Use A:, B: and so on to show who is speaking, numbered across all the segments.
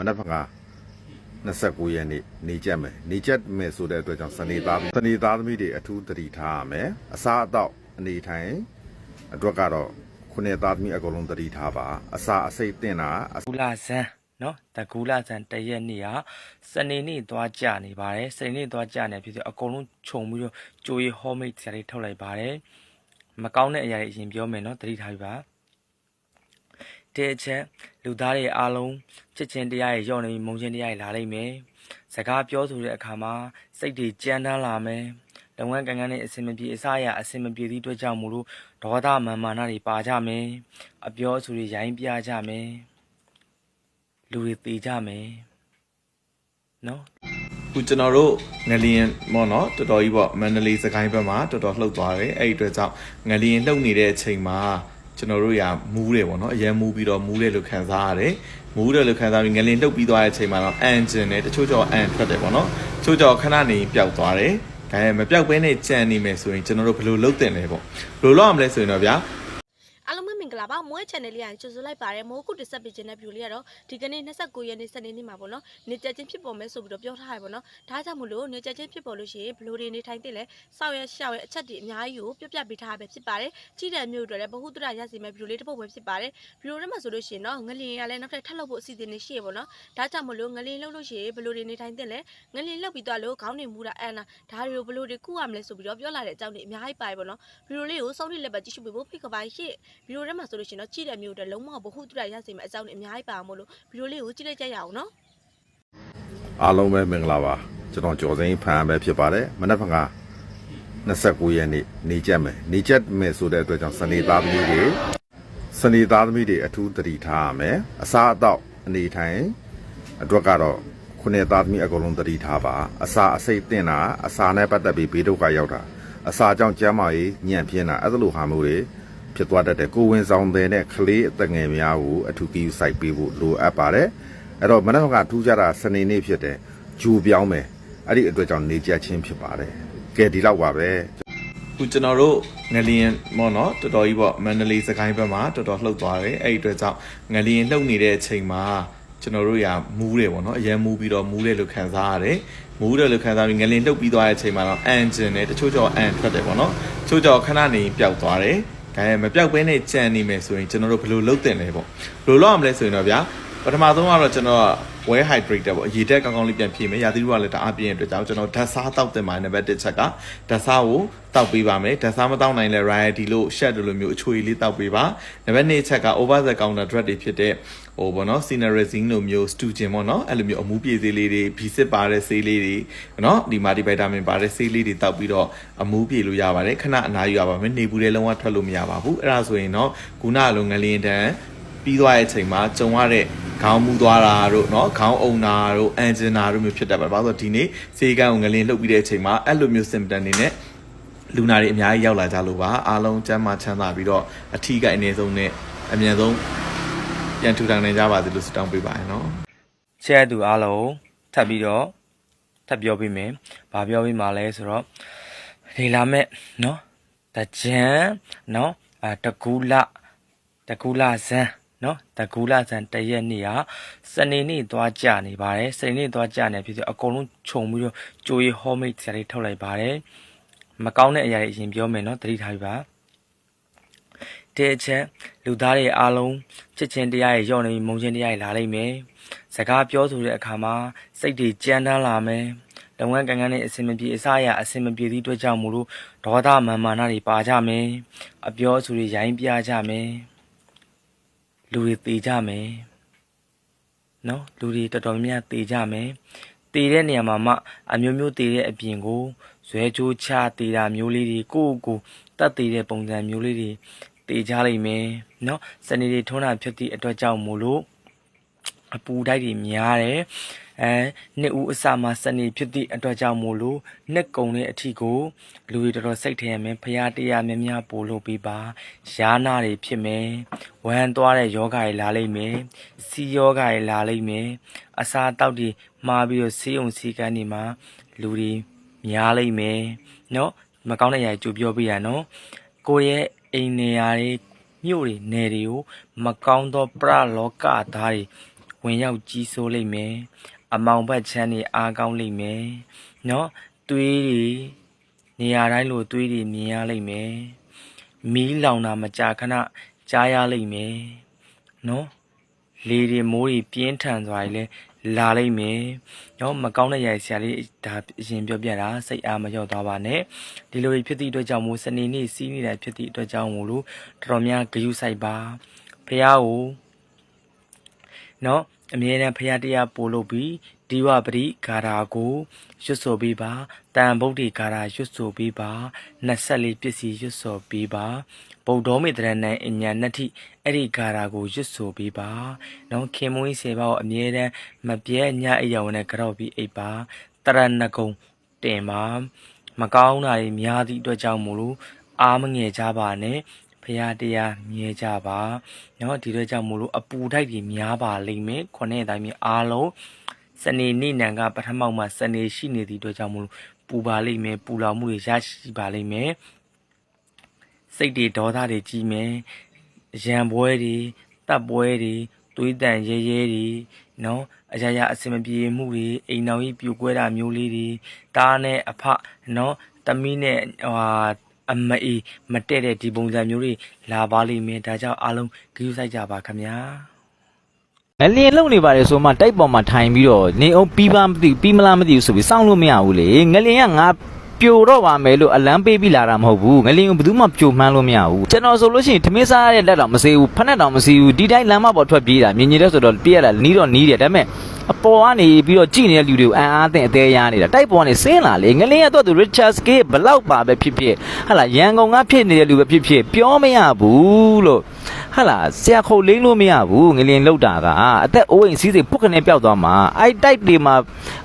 A: မနက်ဖြန်က29ရက်နေ့နေကြက်မယ်နေကြက်မယ်ဆိုတဲ့အတွက်ကြောင့်စနေသားစနေသားသမီးတွေအထူးသတိထားရမယ်အစားအသောက်အနေထိုင်အတွက်ကတော့ခုနှစ်သားသမီးအကုန်လုံးသတိထားပါအစာအစိတ်တင်တာအ
B: ကူလာဇန်နော်တကူလာဇန်တရက်နေ့ဟာစနေနေ့သွားကြနေပါတယ်စနေနေ့သွားကြနေဖြစ်ဆိုအကုန်လုံးခြုံပြီးတော့ကြိုးရီဟောမိတ်ဆရာလေးထုတ်လိုက်ပါတယ်မကောင်းတဲ့အရာတွေအရင်ပြောမယ်နော်သတိထားပြီပါ တဲ့အချက်လူသားတွေအားလုံးချစ်ချင်းတရားရဲ့ရော့နေပြီးမုန်းချင်းတရားရဲ့လာလိမ့်မယ်စကားပြောဆိုတဲ့အခါမှာစိတ်တွေကြမ်းတမ်းလာမယ်လုပ်ငန်းကံကန်းနဲ့အဆင်မပြေအစအရာအဆင်မပြေသည့်အတွက်ကြောင့်မို့လို့ဒေါသမာန်မာနတွေပါကြမယ်အပြောအဆိုတွေရိုင်းပြကြမယ်လူတွေတေကြမယ်နော်
C: ခုကျွန်တော်တို့ငလျင်မော်နော်တော်တော်ကြီးပေါ့မန္တလေးစကိုင်းဘက်မှာတော်တော်လှုပ်သွားတယ်အဲ့ဒီအတွက်ကြောင့်ငလျင်လှုပ်နေတဲ့အချိန်မှာ ကျွန်တော်တို့ရမူးတယ်ပေါ့နော်အရင်မူးပြီးတော့မူးတယ်လို့ခံစားရတယ်မူးတယ်လို့ခံစားပြီးငလျင်လှုပ်ပြီးသွားတဲ့အချိန်မှာတော့အန်ဂျင်နဲ့တချို့ကြောအန်ထွက်တယ်ပေါ့နော်တချို့ကြောခဏနေပျောက်သွားတယ်ဒါပေမဲ့မပျောက်ဘဲနဲ့ကြံနေမယ်ဆိုရင်ကျွန်တော်တို့ဘယ်လိုလုပ်တင်လဲပေါ့ဘယ်လိုလုပ်ရမလဲဆိုရင်တော့ဗျာ
D: အားလုံး ပဲမင်္ဂလာပါမွေး channel လေးကကြိုဆိုလိုက်ပါတယ်မိုးခုတစ်ဆက်ပေးခြင်းတဲ့ view လေးကတော့ဒီကနေ့29ရက်နေ့စနေနေ့မှာပေါ့နော်နေကြချင်းဖြစ်ပေါ်မယ်ဆိုပြီးတော့ပြောထားရပါတော့ဒါကြောင့်မလို့နေကြချင်းဖြစ်ပေါ်လို့ရှိရင်ဘလို့တွေနေထိုင်တဲ့လဲစောက်ရရှောက်ရအချက်တွေအများကြီးကိုပြပြပေးထားရပဲဖြစ်ပါတယ်ကြီးတဲ့မျိုးတွေလည်းဘ ഹു တရရစီမဲ့ view လေးတစ်ပုတ်ပဲဖြစ်ပါတယ် view ထဲမှာဆိုလို့ရှိရင်တော့ငလျင်ရလည်းနောက်ထပ်ထပ်လုပ်ဖို့အစီအစဉ်တွေရှိရပေါ့နော်ဒါကြောင့်မလို့ငလျင်လှုပ်လို့ရှိရင်ဘလို့တွေနေထိုင်တဲ့လဲငလျင်လှုပ်ပြီးသွားလို့ခေါင်းနေမူတာအန်နာဒါတွေကိုဘလို့တွေကုရမလဲဆိုပြီးတော့ပြောလာတဲ့အကြောင်းတွေအများကြီးပါတယ်ပေါ့နော် view လေးကိုစောင့်ထိလက်ပဲကြည့်ရှုပေးဖို့ဖိတ်ခေါ်ပါရှင့်ဗီဒီယိုထဲမှာဆိုလို့ရှိရင်တော့ကြည့်တဲ့မျိုးတွေလုံးဝဘဟုတုရရစေမယ့်အကြောင်းတွေအများကြီးပါမို့လို့ဗီဒီယိုလေးကိုကြည့်လိုက်ကြရအောင်နော်
A: အားလုံးပဲမင်္ဂလာပါကျွန်တော်ကျော်စိန်ဖန်ပဲဖြစ်ပါတယ်မနက်ဖြန်က29ရက်နေ့နေကြက်မယ်နေကြက်မယ်ဆိုတဲ့အတွက်ကြောင့်စနေသားသမီးတွေစနေသားသမီးတွေအထူးသတိထားရမယ်အစားအသောက်အနေထိုင်အတွက်ကတော့ခုနှစ်သားသမီးအကုန်လုံးသတိထားပါအစာအစိတ်တင်တာအစာနဲ့ပတ်သက်ပြီးဘေးဒုက္ခရောက်တာအစာကြောင့်ကျန်းမာရေးညံ့ပြင်းတာအဲ့ဒါလိုဟာမျိုးတွေ ဖြစ်သွားတတ်တယ်ကိုယ်ဝင်ဆောင်တဲ့နဲ့ကလေးအသက်ငယ်များကိုအထူးကြီးစိုက်ပေးဖို့လိုအပ်ပါတယ်အဲ့တော့မနက်ဖြန်ကထူးခြားတာစနေနေ့ဖြစ်တယ်ဂျူပြောင်းမယ်အဲ့ဒီအတွက်ကြောင့်နေကြချင်းဖြစ်ပါတယ်ကဲဒီလောက်ပါပဲ
C: ခုကျွန်တော်တို့ငလျင်မော်နော်တော်တော်ကြီးပေါ့မန္တလေးစကိုင်းဘက်မှာတော်တော်လှုပ်သွားတယ်အဲ့ဒီအတွက်ကြောင့်ငလျင်လှုပ်နေတဲ့အချိန်မှာကျွန်တော်တို့ရမူးတယ်ပေါ့နော်အရင်မူးပြီးတော့မူးတယ်လို့ခံစားရတယ်မူးတယ်လို့ခံစားပြီးငလျင်လှုပ်ပြီးသွားတဲ့အချိန်မှာတော့အန်ဂျင်နဲ့တချို့ကြောအန်ထွက်တယ်ပေါ့နော်တချို့ကြောခဏနေပျောက်သွားတယ် ဒါပေမဲ့မပျောက်ဘဲနဲ့ကြံနေမယ်ဆိုရင်ကျွန်တော်တို့ဘယ်လိုလုပ်တင်လဲပေါ့ဘယ်လိုလုပ်ရမလဲဆိုရင်တော့ဗျာပထမဆုံးကတော့ကျွန်တော်က well hydrated ပေါ့အရေတက်ကောင်းကောင်းလေးပြန်ဖြည့်မယ်ရာသီဥတုကလည်းတအားပြင်းတဲ့အတွက်ကြောင့်ကျွန်တော်ဓာတ်စားတောက်တင်ပါတယ်နံပါတ်1ချက်ကဓာတ်စားကိုတောက်ပေးပါမယ်ဓာတ်စားမတောက်နိုင်လဲ variety လို့ shed လိုမျိုးအချွေလေးတောက်ပေးပါနံပါတ်2ချက်က over the counter drug တွေဖြစ်တဲ့ဟိုပေါ့နော် cinerazine လိုမျိုး stugin ပေါ့နော်အဲ့လိုမျိုးအမူးပြေးဆေးလေးတွေဘီစစ်ပါတဲ့ဆေးလေးတွေနော်ဒီ multivitamin ပါတဲ့ဆေးလေးတွေတောက်ပြီးတော့အမူးပြေလို့ရပါတယ်ခဏအနားယူရပါမယ်နေဘူးတဲ့လုံးဝထွက်လို့မရပါဘူးအဲ့ဒါဆိုရင်တော့ခုနကလိုငလျင်တန်းပြီးသွားတဲ့အချိန်မှာကြုံရတဲ့ ခေါင်းမူသွားတာတို့เนาะခေါင်းအုံတာတို့အန်ဂျင်နာတို့မျိုးဖြစ်တတ်ပါတယ်။ဘာလို့လဲဆိုတော့ဒီနေ့စေကန်းကိုငလင်းလှုပ်ပြီးတဲ့အချိန်မှာအဲ့လိုမျိုး symptom တွေနဲ့လူနာတွေအများကြီးရောက်လာကြလို့ပါအားလုံးကျန်းမာချမ်းသာပြီးတော့အထီးကအနည်းဆုံးနဲ့အမြန်ဆုံးပြန်ထူထောင်နိုင်ကြပါစေလို့ဆုတောင်းပေးပါရနော်
B: ချဲသူအားလုံးထပ်ပြီးတော့ထပ်ပြောပေးမယ်။ဘာပြောပေးမှာလဲဆိုတော့ဒီလာမဲ့နော်တကြံနော်အဲတကူလာတကူလာဇန် နော်တကူလာဇန်တရက်နေ့ဟာစနေနေ့သွားကြနေပါတယ်စနေနေ့သွားကြနေဖြစ်ဆိုအကုန်လုံးခြုံပြီးတော့ကြိုးရီဟောမိတ်ဆရာလေးထုတ်လိုက်ပါတယ်မကောင်းတဲ့အရာတွေအရင်ပြောမယ်နော်သတိထားပြီပါတဲ့အချက်လူသားတွေအားလုံးချစ်ချင်းတရားရဲ့ရော့နေပြီးမုန်းချင်းတရားရဲ့လာလိမ့်မယ်စကားပြောဆိုတဲ့အခါမှာစိတ်တွေကြမ်းတမ်းလာမယ်လုပ်ငန်းကံကန်းနဲ့အဆင်မပြေအစအရာအဆင်မပြေသည့်အတွက်ကြောင့်မို့လို့ဒေါသမာန်မာနတွေပါကြမယ်အပြောအဆိုတွေရိုင်းပြကြမယ် လူတွေတေကြမယ်နော်လူတွေတော်တော်များများတေကြမယ်တေတဲ့နေရာမှာမှအမျိုးမျိုးတေတဲ့အပြင်ကိုဇွဲကြိုးချတေတာမျိုးလေးတွေကိုယ့်ကိုတတ်တေတဲ့ပုံစံမျိုးလေးတွေတေကြလိမ့်မယ်နော်စနေတွေထုံးတာဖြစ်သည့်အတွက်ကြောင့်မို့လို့အပူတိုက်တွေများတယ် အဲနှစ်ဦးအစမှာစနေဖြစ်သည့်အတွက်ကြောင့်မို့လို့နှစ်ကုံတဲ့အထီကိုလူတွေတော်တော်စိတ်ထဲရမယ်ဖရာတရားများများပို့လို့ပြီးပါယာနာတွေဖြစ်မယ်ဝမ်းသွားတဲ့ယောဂတွေလာလိမ့်မယ်စီယောဂတွေလာလိမ့်မယ်အစာတောက်တွေမှားပြီးတော့ဆေးုံစီကန်းတွေမှာလူတွေများလိမ့်မယ်เนาะမကောင်းတဲ့အရာတွေကြိုပြောပြရနော် ကိုယ့်ရဲ့အိမ်နေရာတွေမြို့တွေနယ်တွေကိုမကောင်းသောပရလောကသားတွေဝ ဝင်ရောက်ကြီးစိုးလိမ့်မယ် အမောင်ဘက်ချမ်းတွေအားကောင်းလိမ့်မယ်နော်သွေးတွေနေရာတိုင်းလိုသွေးတွေမြင်ရလိမ့်မယ်မီးလောင်တာမကြာခဏကြားရလိမ့်မယ်နော်လေတွေမိုးတွေပြင်းထန်စွာကြီးလဲလာလိမ့်မယ်နော်မကောင်းတဲ့ရိုက်ဆရာလေးဒါအရင်ပြောပြတာစိတ်အားမလျော့သွားပါနဲ့ဒီလိုဖြစ်သည့်အတွက်ကြောင့်မို့စနေနေ့စီးနေတာဖြစ်သည့်အတွက်ကြောင့်မို့လို့တော်တော်များဂယုစိုက်ပါဖះကိုနော် အမြဲတမ်းဖះတရားပို့လို့ပြီးဒီဝပရိဂါရာကိုရွတ်ဆိုပေးပါတန်ဗုဒ္ဓဂါရာရွတ်ဆိုပေးပါ24ပစ္စည်းရွတ်ဆိုပေးပါဗုဒ္ဓောမေတရဏံအညာဏတ္ထိအဲ့ဒီဂါရာကိုရွတ်ဆိုပေးပါနော်ခင်မွေးစေပါကိုအမြဲတမ်းမပြဲညအိယာဝင်နဲ့ကြောက်ပြီးအိပ်ပါတရဏဂုံတင်ပါမကောင်းတာတွေများသည့်အတွက်ကြောင့်မို့လို့အားမငယ်ကြပါနဲ့ ဖရာတရားမြဲကြပါเนาะဒီတော့ကြောင့်မို့လို့အပူတိုက်တွေများပါလိမ့်မယ်ခုနှစ်တိုင်းမျိုးအားလုံးစနေနေ့နံကပထမမှာစနေရှိနေသည့်အတွက်ကြောင့်မို့လို့ပူပါလိမ့်မယ်ပူလောင်မှုတွေရရှိပါလိမ့်မယ်စိတ်တွေဒေါသတွေကြီးမယ်ရံပွဲတွေတပ်ပွဲတွေသွေးတန်ရဲရဲတွေနော်အရာရာအစင်မပြေမှုတွေအိမ်တော်ကြီးပြိုကွဲတာမျိုးလေးတွေတားနဲ့အဖနော်တမီးနဲ့ဟွာ အမအေးမတဲ့တဲ့ဒီပုံစံမျိုးတွေလာပါလိမ့်မယ်ဒါကြောင့်အားလုံးကြည့်ဆိုင်ကြပါခင်ဗျာ
E: ငလျင်လုံနေပါတယ်ဆိုမှတိုက်ပေါ်မှာထိုင်ပြီးတော့နေအောင်ပြီးပါမသိဘူးပြီးမလားမသိဘူးဆိုပြီးစောင့်လို့မရဘူးလေငလျင်ကငါ ပြိုတော့ပါမယ်လို့အလံပေးပြီးလာတာမဟုတ်ဘူးငလျင်ကိုဘယ်သူမှပြိုမှန်းလို့မရဘူးကျွန်တော်ဆိုလို့ရှိရင်ထမင်းစားရတဲ့လက်တော့မစေးဘူးဖက်နဲ့တော့မစေးဘူးဒီတိုင်းလမ်းမပေါ်ထွက်ပြေးတာမြင်ကြီးတဲ့ဆိုတော့ပြေးရတာနီးတော့နီးတယ်ဒါပေမဲ့အပေါ်ကနေပြီးတော့ကြည့်နေတဲ့လူတွေကိုအံ့အားသင့်အသေးရနေတာတိုက်ပေါ်ကနေဆင်းလာလေငလျင်ကတော့သူ Richard Gay ဘလောက်ပါပဲဖြစ်ဖြစ်ဟာလာရန်ကုန်ကဖြစ်နေတဲ့လူပဲဖြစ်ဖြစ်ပြောမရဘူးလို့ ဟာလာဆရာခုတ်လိမ့်လို့မရဘူးငလင်လောက်တာကအသက်အိုးအိမ်စီးစိမ်ပုတ်ခနဲ့ပျောက်သွားမှာအဲ့တိုက်တွေမှာ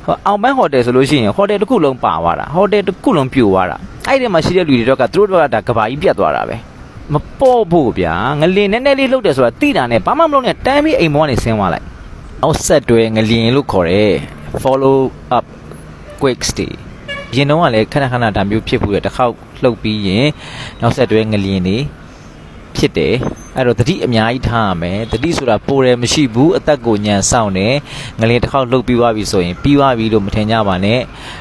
E: ဟိုအောင်ပန်းဟိုတယ်ဆိုလို့ရှိရင်ဟိုတယ်တစ်ခုလုံးပါသွားတာဟိုတယ်တစ်ခုလုံးပြိုသွားတာအဲ့ဒီမှာရှိတဲ့လူတွေတော့ကသူတို့တော့ကဒါကဘာကြီးပြတ်သွားတာပဲမပေါ့ဖို့ဗျာငလင်နည်းနည်းလေးလှုပ်တယ်ဆိုတာတိတာနဲ့ဘာမှမလုပ်နဲ့တန်းပြီးအိမ်မောကနေဆင်းသွားလိုက်အောက်ဆက်တွဲငလင်လို့ခေါ်တယ် follow up quick stay ရင်တော့ကလည်းခဏခဏဒါမျိုးဖြစ်ဘူးလေတစ်ခေါက်လှုပ်ပြီးရင်နောက်ဆက်တွဲငလျင်နေ ဖြစ်တယ်အဲ့တော့တတိအများကြီးထားရမယ်တတိဆိုတာပိုတယ်မရှိဘူးအသက်ကိုညံဆောင်တယ်ငလျင်တစ်ခေါက်လှုပ်ပြီးသွားပြီဆိုရင်ပြီးသွားပြီလို့မထင်ကြပါနဲ့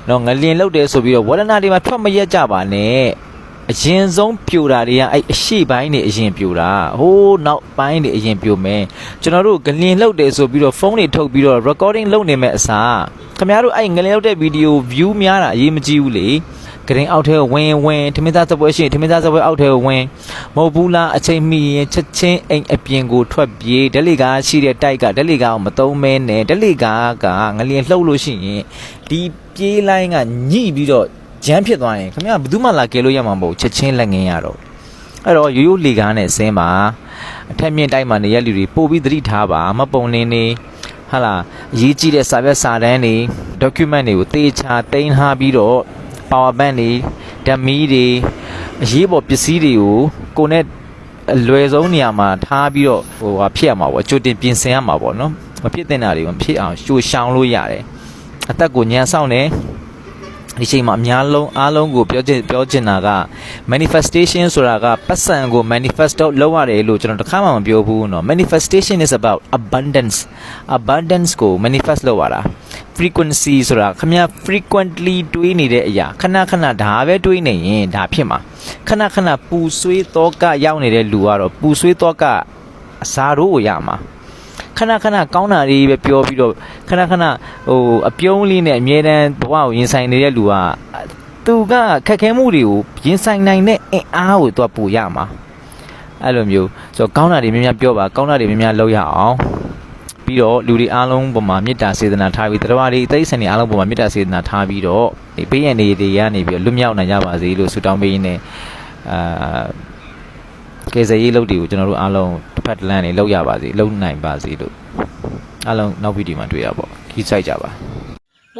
E: တော့ငလျင်လှုပ်တယ်ဆိုပြီးတော့ဝရဏတွေမှာထွက်မရက်ကြပါနဲ့အရင်ဆုံးပြိုတာတွေကအဲ့အရှိပိုင်းနေအရင်ပြိုတာဟိုးနောက်ပိုင်းနေအရင်ပြိုမယ်ကျွန်တော်တို့ငလျင်လှုပ်တယ်ဆိုပြီးတော့ဖုန်းတွေထုတ်ပြီးတော့ recording လုပ်နေမဲ့အစားခင်ဗျားတို့အဲ့ငလျင်လှုပ်တဲ့ဗီဒီယို view များတာအရေးမကြီးဘူးလေ ဂရင်အောက်ထဲကိုဝင်ဝင်ထမင်းသားစပွဲရှိရင်ထမင်းသားစပွဲအောက်ထဲကိုဝင်မဟုတ်ဘူးလားအချိန်မီရင်ချက်ချင်းအိမ်အပြင်ကိုထွက်ပြေးဒက်လီကာရှိတဲ့တိုက်ကဒက်လီကာကိုမသုံးမဲနဲ့ဒက်လီကာကငလျင်လှုပ်လို့ရှိရင်ဒီပြေးလိုင်းကညှိပြီးတော့ဂျမ်းဖြစ်သွားရင်ခင်ဗျာဘယ်သူမှလာကယ်လို့ရမှာမဟုတ်ချက်ချင်းလက်ငင်းရတော့အဲ့တော့ရိုးရိုးလီကာနဲ့ဆင်းပါအထက်မြင့်တိုက်မှာနေရလူတွေပို့ပြီးသတိထားပါမပုံလင်းနေဟာလာအရေးကြီးတဲ့စာရွက်စာတမ်းတွေ document တွေကိုတေချာတင်ထားပြီးတော့ power bank တွေဓာတ်မီးတွေအရေးပေါ်ပစ္စည်းတွေကိုကိုယ်နဲ့အလွယ်ဆုံးနေရာမှာထားပြီးတော့ဟိုဟာဖြစ်ရမှာပေါ့ကြိုတင်ပြင်ဆင်ရမှာပေါ့နော်မဖြစ်တဲ့နာတွေမဖြစ်အောင်ရှိုးရှောင်လို့ရတယ်အသက်ကိုညံဆောင်တယ် ဒီချိန်မှာအများလုံးအားလုံးကိုပြောချင်ပြောချင်တာက manifestation ဆိုတာကပတ်စံကို manifest လုပ်ရတယ်လို့ကျွန်တော်တခါမှမပြောဘူးเนาะ manifestation is about abundance abundance ကို manifest လုပ်ရတာ frequency ဆိုတာခမ frequently တွေးနေတဲ့အရာခဏခဏဒါပဲတွေးနေရင်ဒါဖြစ်မှာခဏခဏပူဆွေးတော့ကရောက်နေတဲ့လူကတော့ပူဆွေးတော့ကအစားတို့ကိုရမှာ ခဏခဏကောင်းတာလေးပဲပြောပြီးတော့ခဏခဏဟိုအပြုံးလေးနဲ့အမြဲတမ်းဘဝကိုရင်ဆိုင်နေတဲ့လူကသူကခက်ခဲမှုတွေကိုရင်ဆိုင်နိုင်တဲ့အင်အားကိုသူကပူရမှာအဲ့လိုမျိုးဆိုတော့ကောင်းတာတွေများများပြောပါကောင်းတာတွေများများလုပ်ရအောင်ပြီးတော့လူတွေအားလုံးပေါ်မှာမေတ္တာစေတနာထားပြီးတရားတွေအသိစံတွေအားလုံးပေါ်မှာမေတ္တာစေတနာထားပြီးတော့ဒီဘေးရန်တွေတွေကနေပြီးတော့လွတ်မြောက်နိုင်ကြပါစေလို့ဆုတောင်းပေးရင်းနဲ့အာ ကယ်ဆယ်ရေးလုပ်တွေကိုကျွန်တော်တို့အားလုံးတစ်ဖက်တစ်လမ်းနေလုပ်ရပါစေလုပ်နိုင်ပါစေလို့အားလုံးနောက်ဗီဒီယိုမှာတွေ့ရပါကြီးဆိုင်ကြပါ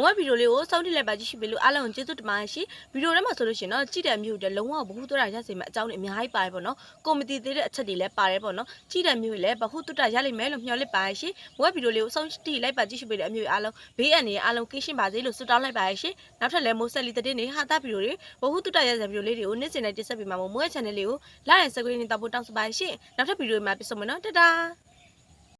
D: မိုးကဗီဒီယိုလေးကိုစောင့်ကြည့်လိုက်ပါကြည့်ရှိပြီလို့အားလုံးကိုကျေးဇူးတင်ပါတယ်ရှင်ဗီဒီယိုထဲမှာဆိုလို့ရှိရင်တော့ကြည့်တဲ့မျိုးတွေလုံးဝဘ ഹു တုတ္တရစေမယ့်အကြောင်းတွေအများကြီးပါတယ်ပေါ့နော်ကိုမတီသေးတဲ့အချက်တွေလည်းပါတယ်ပေါ့နော်ကြည့်တဲ့မျိုးတွေလည်းဘ ഹു တုတ္တရလိမ့်မယ်လို့မျှော်လင့်ပါတယ်ရှင်မိုးကဗီဒီယိုလေးကိုစောင့်ကြည့်လိုက်ပါကြည့်ရှိပြီတဲ့အမျိုးအားလုံးဘေးအန္တရာယ်အားလုံးကင်းရှင်းပါစေလို့ဆုတောင်းလိုက်ပါတယ်ရှင်နောက်ထပ်လည်းမိုးဆက်လီတဲ့နေဟာတာဗီဒီယိုတွေဘ ഹു တုတ္တရစေဗီဒီယိုလေးတွေကိုနေ့စဉ်နဲ့တင်ဆက်ပေးမှာမို့မိုးရဲ့ channel လေးကို like and subscribe နဲ့တောက်ဖို့တောင်းဆိုပါတယ်ရှင်နောက်ထပ်ဗီဒီယိုမှာပြန်ဆုံမယ်နော်တတား